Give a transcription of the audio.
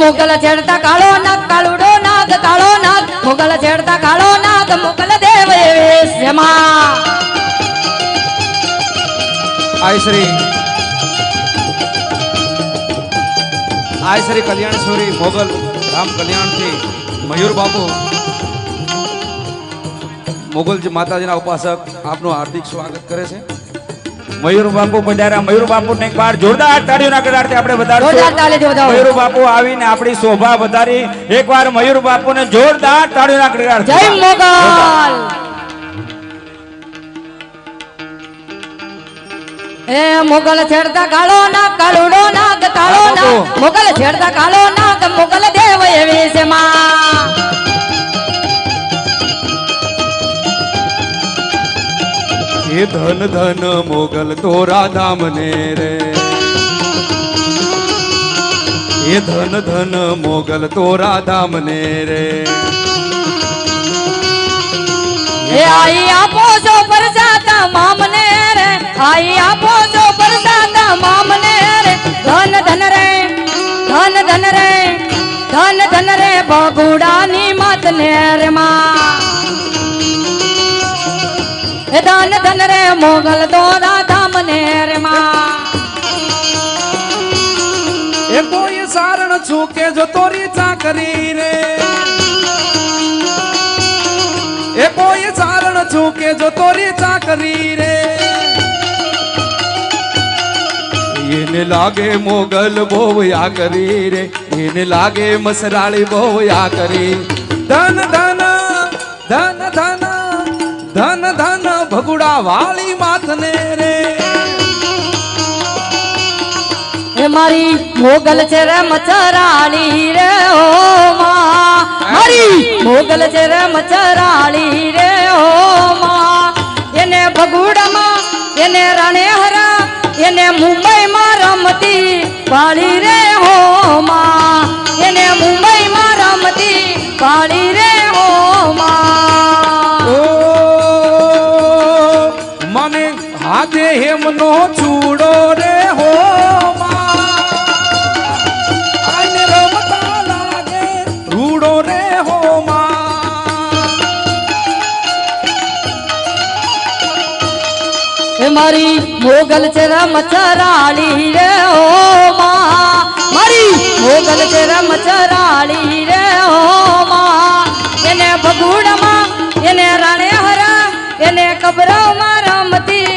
મોગલ છેડતા કાળો નાગ, કાળુડો નાગ, કાળો નાગ. મોગલ છેડતા કાળો નાગ, મોગલ દેવ આય શ્રી આય શ્રી કલ્યાણેશ્વરી મોગલ રામ કલ્યાણથી મયુર બાપુ. મોગલજી માતાજીના ઉપાસક આપનું હાર્દિક સ્વાગત કરે છે. મયુર બાપુ પધાર્યા મયુર બાપુ ને એકવાર જોરદાર તાળીઓના ગડારથી આપણે વધારશું. મયુર બાપુ આવીને આપણી શોભા વધારી એકવાર મયુર બાપુને જોરદાર તાળીઓના ગડાર જય મોગલ! એ મોગલ છેડતા કાળો ના કાળુડો નાગ કાળો ના મોગલ છેડતા કાળો નાગ મોગલ દેવ વેશમાં એ ધન ધન મોગલ તોરા ધામને રે. એ ધન ધન મોગલ તોરા ધામને રે. એ આઈ આપો જો પરજાતા મામને રે. આઈ આપો જો પરજાતા મામને રે. ધન ધન રે, ધન ધન રે, ધન ધન રે. બગુડાની માત ધન રે મોગલ દોરા ધામ ને રે માં. એ કોઈ સારણ છૂકે જો તોરી ચાકરી રે. એ કોઈ સારણ છૂકે જો તોરી ચાકરી રે. એને લાગે મોગલ આ કરી રે. એને લાગે મસરાળી બહુ કરી ધન ધન ધન ધન ભગુડા વાળી માથને રે. એ મારી મોગલ છે રે મચરાળી રે ઓ માં. મારી મોગલ છે રે મચરાળી રે ઓ માં. એને ભગુડામાં એને રાણેહરા એને મુંબઈમાં રમતી વાળી રે હો માં. એને મુંબઈમાં રમતી વાળી હાથે હેમનો છૂડો રે હો મારી મોગલ છે રે મચરાળી રે ઓ માં. મારી મોગલ છે રે મચરાળી રે ઓ માં. એને ભગુડમાં, એને રાણે હરા, એને કબરોમાં રમતી